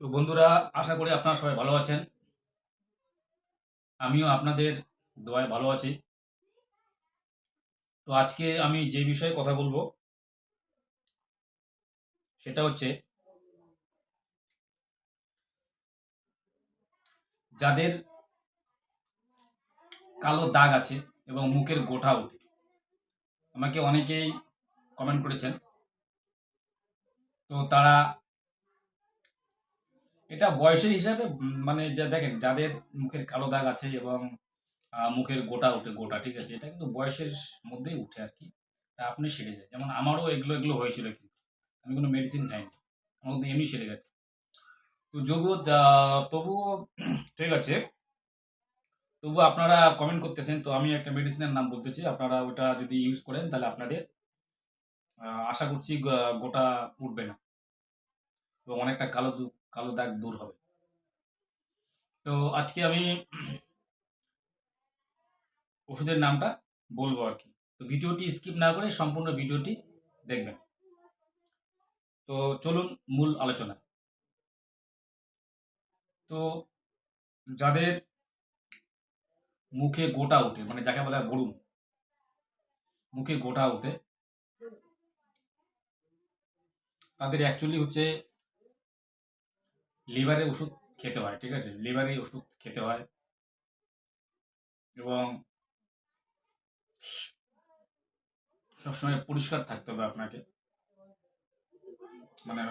তো বন্ধুরা, আশা করি আপনারা সবাই ভালো আছেন। আমিও আপনাদের দোয়ায় ভালো আছি। তো আজকে আমি যে বিষয়ে কথা বলব, সেটা হচ্ছে যাদের কালো দাগ আছে এবং মুখের গোটা ওঠে। আমাকে অনেকেই কমেন্ট করেছেন। তো তারা এটা বয়সের হিসাবে মানে যা দেখেন, যাদের মুখের কালো দাগ আছে এবং মুখের গোটা ওঠে গোটা, ঠিক আছে, এটা কিন্তু বয়সের মধ্যেই উঠে আর কি। আপনি সেরে যায় যেমন আমারও এগুলো এগুলো হয়েছিল কিন্তু। আমি কোনো মেডিসিন খাইনি। আমার কিন্তু এমনি সেরে গেছে। তো যবুও তবুও, ঠিক আছে। তবু আপনারা কমেন্ট করতেছেন, তো আমি একটা মেডিসিনের নাম বলতেছি। আপনারা ওটা যদি ইউজ করেন, তাহলে আপনাদের আশা করছি গোটা উঠবে না। এবং অনেকটা কালো কালো দাগ দূর হবে। তো আজকে আমি ওষুধের নামটা বলব আর কি। তো ভিডিওটি স্কিপ না করে সম্পূর্ণ ভিডিওটি দেখবেন। তো চলুন মূল আলোচনা। তো যাদের মুখে গোটা ওঠে মানে যাকে বলা গরুম মুখে গোটা ওঠে, তাদের অ্যাকচুয়ালি হচ্ছে লিভারের ওষুধ খেতে হয়, ঠিক আছে? লিভারের ওষুধ খেতে হয়। এবং সবসময় পরিষ্কার থাকতে হবে আপনাকে। মানে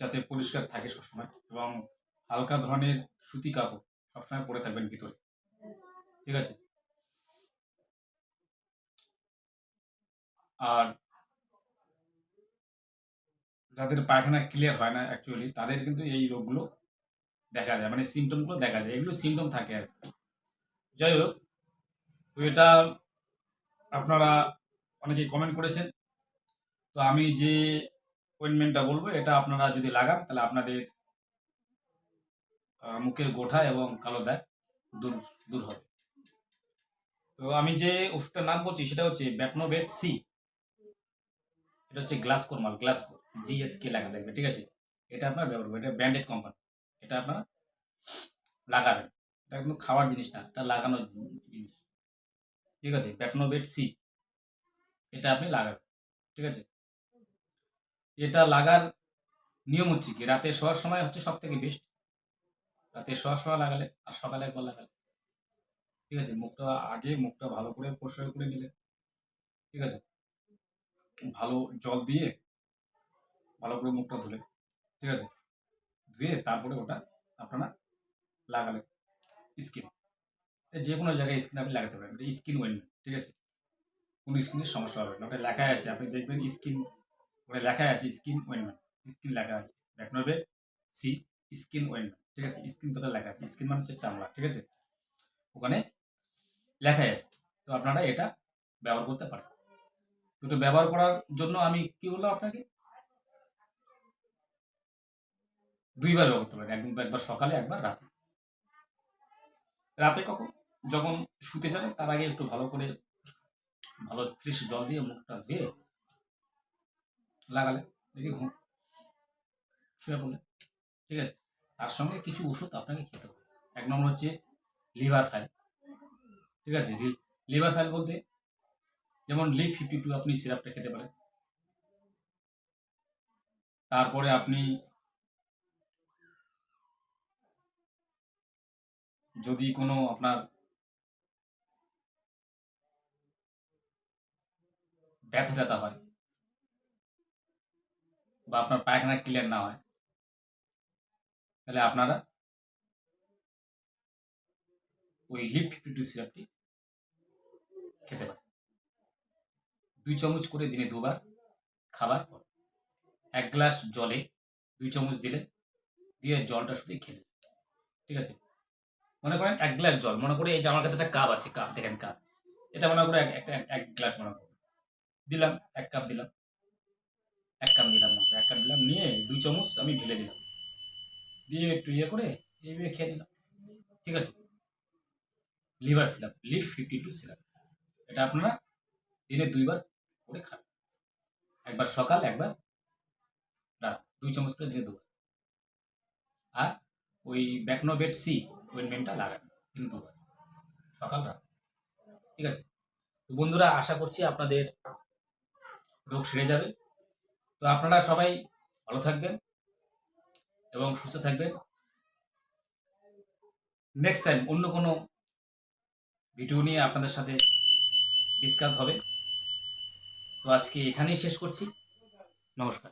যাতে পরিষ্কার থাকে সবসময়। এবং হালকা ধরনের সুতি কাপড় সবসময় পরে থাকবেন ভিতরে। ঠিক আছে? আর যাদের পায়খানা ক্লিয়ার হয় না অ্যাকচুয়ালি তাদের কিন্তু এই রোগগুলো দেখা যায় মানে সিমটমগুলো দেখা যায়। এগুলো সিমটম থাকে আর। যাই হোক, তো এটা আপনারা অনেকেই কমেন্ট করেছেন। তো আমি যে অয়েনমেন্টটা বলব, এটা আপনারা যদি লাগান, তাহলে আপনাদের মুখের গোঠা এবং কালো দাগ দূর দূর হবে। তো আমি যে ওষুধটার নাম বলছি, সেটা হচ্ছে ব্যাটনোবেট সি এটা হচ্ছে গ্লাস কোরমাল গ্লাস জিএসকে লেখা থাকবে, ঠিক আছে? এটা আপনার ব্যবহার করবেন, এটা ব্র্যান্ডেড কোম্পানি এটা আপনারা লাগাবেন। এটা কিন্তু খাওয়ার জিনিস না, এটা লাগানোর জিনিস। ঠিক আছে? ব্যাটনোবেট সি এটা আপনি লাগাবেন, ঠিক আছে? এটা লাগার নিয়ম হচ্ছে কি? রাতে শোয়ার সময় হচ্ছে সব থেকে বেস্ট রাতে শোয়ার সময় লাগালে, আর সকালে একবার লাগালে। ঠিক আছে? মুখটা আগে, মুখটা ভালো করে পরিষ্কার করে নিলে, ঠিক আছে? ভালো জল দিয়ে ভালো করে মুখটা ধুলে, ঠিক আছে? ধুয়ে তারপরে ওটা আপনারা লাগালে স্কিন যে কোনো জায়গায় স্কিন আপনি লাগাতে পারেন, এটা স্কিন ওয়েলমেন্ট ঠিক আছে? কোনো স্কিনের সমস্যা হবে না, ওটা লেখা আছে, আপনি দেখবেন স্কিন ওটা লেখা আছে স্কিন ওয়েলমেন্ট স্কিন লেখা আছে। ব্যাকনবে সি স্কিন ওয়েলমেন্ট ঠিক আছে? স্কিন তোটা লেখা আছে স্কিন মানে হচ্ছে চামড়া, ঠিক আছে? ওখানে লেখাই আছে, তো আপনারা এটা ব্যবহার করতে পারেন। তো ব্যবহার করার জন্য আমি কি বললাম আপনাকে? দুইবার ব্যবহার করতে পারেন। একদিন একবার সকালে, একবার রাতে। রাতে কখন? যখন শুতে যাবেন, তার আগে একটু ভালো করে, ভালো ফ্রেশ জল দিয়ে মুখটা ধুয়ে লাগালে দেখি ঘুম শুয়ে পড়লে ঠিক আছে? তার সঙ্গে কিছু ওষুধ আপনাকে খেতে হবে। এক নম্বর হচ্ছে লিভার ফাইল। ঠিক আছে? লিভার ফাইল বলতে যেমন লিভ ফিফটি টু আপনি সিরাপটা খেতে পারেন। তারপরে আপনি যদি কোনো আপনার ব্যথা ট্যাথা হয় বা আপনার পায়খানা ক্লিয়ার না হয়, তাহলে আপনারা ওই লিপ ফিফটি সিরাপটি খেতে পারেন। দুই চামচ করে দিনে দুবার খাবার পর। এক গ্লাস জলে দুই চামচ দিলে, দিয়ে জলটা শুধু খেলে ঠিক আছে? মনে করেন এক গ্লাস জল মনে করি এই যে আমার কাছে একটা কাপ আছে কাপ দেখেন কাপ এটা মনে করে এক- একটা এক গ্লাস মনে করুন দিলাম এক কাপ দিলাম। এক কাপ দিলাম মনে করো, এক কাপ দিলাম নিয়ে দুই চামচ আমি ঢেলে দিলাম। দিয়ে একটু ইয়ে করে এইভাবে খেয়ে দিলাম ঠিক আছে? Liver syrup Liv fifty two syrup এটা আপনারা দিনে দুইবার করে খান। একবার সকাল একবার রাত। দুই চামচ করে দিনে দুবার। আর ওই ব্যাকনোবেট সি ওয়েনমেন্টটা লাগান দুবার সকাল রাত ঠিক আছে? তো বন্ধুরা, আশা করছি আপনাদের রোগ সেরে যাবে। তো আপনারা সবাই ভালো থাকবেন এবং সুস্থ থাকবেন। নেক্সট টাইম অন্য কোনো ভিডিও নিয়ে আপনাদের সাথে ডিসকাস হবে। তো আজকে এখানেই শেষ করছি। নমস্কার।